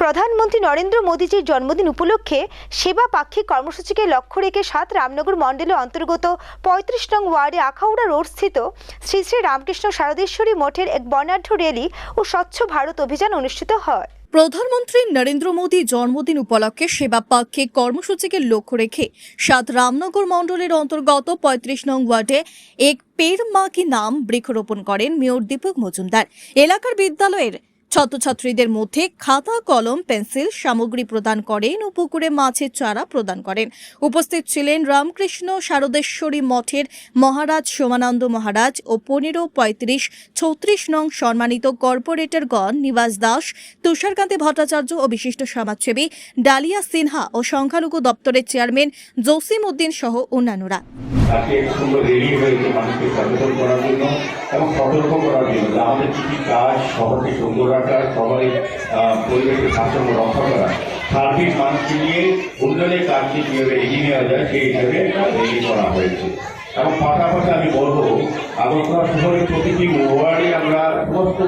প্রধানমন্ত্রী নরেন্দ্র মোদীজির জন্মদিন উপলক্ষে সেবা পাক্ষিক কর্মসূচিকে লক্ষ্য রেখে সাত রামনগর মণ্ডলের অন্তর্গত পঁয়ত্রিশ নং ওয়ার্ডে আখাউড়া রোড স্থিত শ্রী শ্রী রামকৃষ্ণ শারদেশ্বরী মঠের এক বর্ণাঢ্য র্যালি ও স্বচ্ছ ভারত অভিযান অনুষ্ঠিত হয়। প্রধানমন্ত্রী নরেন্দ্র মোদী জন্মদিন উপলক্ষে সেবা পাক্ষিক কর্মসূচিকে লক্ষ্য রেখে সাত রামনগর মণ্ডলের অন্তর্গত পঁয়ত্রিশ নং ওয়ার্ডে এক পের মা কি নাম বৃক্ষরোপণ করেন মেয়র দীপক মজুমদার। এলাকার বিদ্যালয়ের ছাত্রছাত্রীদের মধ্যে খাতা, কলম, পেন্সিল সামগ্রী প্রদান করেন ও পুকুরে মাছের চারা প্রদান করেন। উপস্থিত ছিলেন রামকৃষ্ণ শারদেশ্বরী মঠের মহারাজ সোমানন্দ মহারাজ ও পনেরো পঁয়ত্রিশ ছত্রিশ নং সম্মানিত কর্পোরেটরগণ নিবাস দাস, তুষারকান্তি ভট্টাচার্য ও বিশিষ্ট সমাজসেবী ডালিয়া সিনহা ও সংখ্যালঘু দপ্তরের চেয়ারম্যান জসিম উদ্দিন সহ অন্যান্যরা। এক সুন্দর রেলি হয়েছে মানুষকে সচেতন করার জন্য এবং সতর্ক করার জন্য। যে আমাদের কি কি কাজ, শহরকে সুন্দর রাখা সবাই পরিবেশের ভারসাম্য রক্ষা করা। সার্বিক মানুষকে নিয়ে উন্নয়নের কাজকে কীভাবে এগিয়ে নেওয়া যায় সেই হিসাবে রেলি করা হয়েছে। এবং পাশাপাশি আমি বলব, আগরতলা শহরের প্রতিটি ওয়ার্ডে আমরা সমস্ত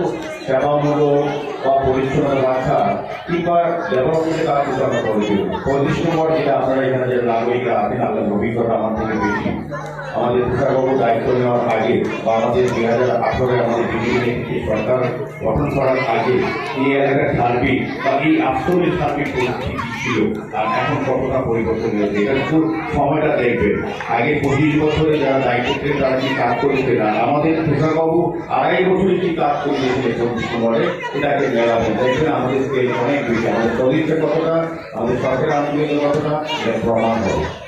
সেবামূলক বা পরিচ্ছন্ন রাখা কিংবা কাজ কিন্তু আমরা করেছি পঁয়ত্রিশ নম্বর যেটা, আপনারা এখানে যে নাগরিকরা আছেন, আপনাদের অভিজ্ঞতা আমার থেকে বেশি। আমাদের তুষারবাবু দায়িত্ব নেওয়ার আগে বা আমাদের দুই হাজার আঠারোয় আমাদের থেকে সরকার গঠন করার আগে এই এলাকার সার্বিক বা এই আশ্রমের সার্বিক পরিস্থিতি ছিল, আর এখন কতটা পরিবর্তন হয়েছে, এটা শুধু সময়টা দেখবেন। আগে পঁচিশ বছরে যারা দায়িত্ব তারা কি কাজ করেছেন আর আমাদের তুষারবাবু আড়াই বছরে কি কাজ করেছিলেন পঁচিশ নম্বরে? এটাকে মেলাবেন দেখবেন আমাদের স্কেল অনেক বেশি। আমাদের সদিচ্ছা কতটা, আমাদের সরকারের আন্দোলনের কতটা প্রমাণ হবে।